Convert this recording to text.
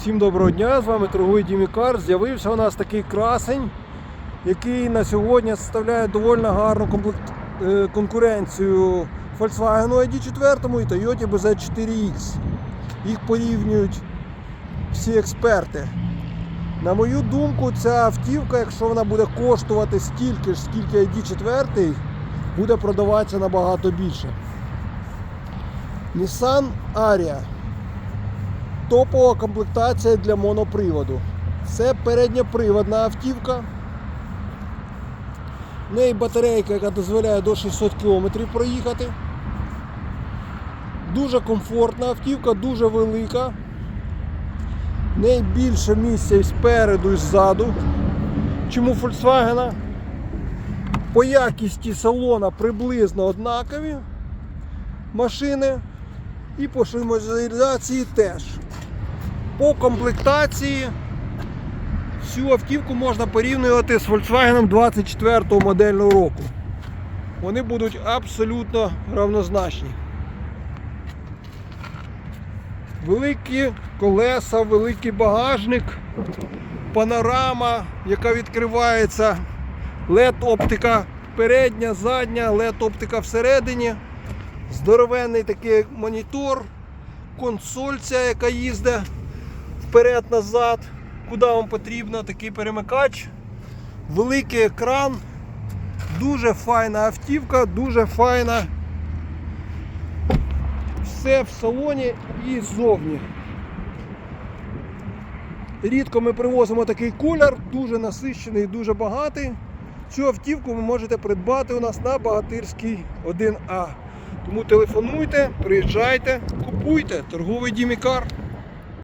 Всім доброго дня, з вами торговий Дімікар. З'явився у нас такий красень, який на сьогодні составляє доволі гарну е, конкуренцію Volkswagen ID4 і Toyota BZ4X. Їх порівнюють всі експерти. На мою думку, ця автівка, якщо вона буде коштувати стільки ж, скільки ID4, буде продаватися набагато більше. Nissan Aria топова комплектація для моноприводу. Це передньоприводна автівка. В неї батарейка, яка дозволяє до 600 км проїхати. Дуже комфортна автівка, дуже велика. В неї більше місця і спереду, і ззаду, чим у Volkswagen. По якісті салона приблизно однакові машини. І по шумоізоляції теж. По комплектації всю автівку можна порівнювати з Volkswagen 24 модельного року. Вони будуть абсолютно равнозначні. Великі колеса, великий багажник, панорама, яка відкривається, LED-оптика передня, задня, LED-оптика всередині, здоровенний такий монітор, консоль ця, яка їздить вперед-назад, куди вам потрібно, такий перемикач, великий екран, дуже файна автівка, дуже файна. Все в салоні і ззовні. Рідко ми привозимо такий колір, дуже насичений, дуже багатий. Цю автівку ви можете придбати у нас на Багатирській 1А. Тому телефонуйте, приїжджайте, купуйте торговий Дімікар.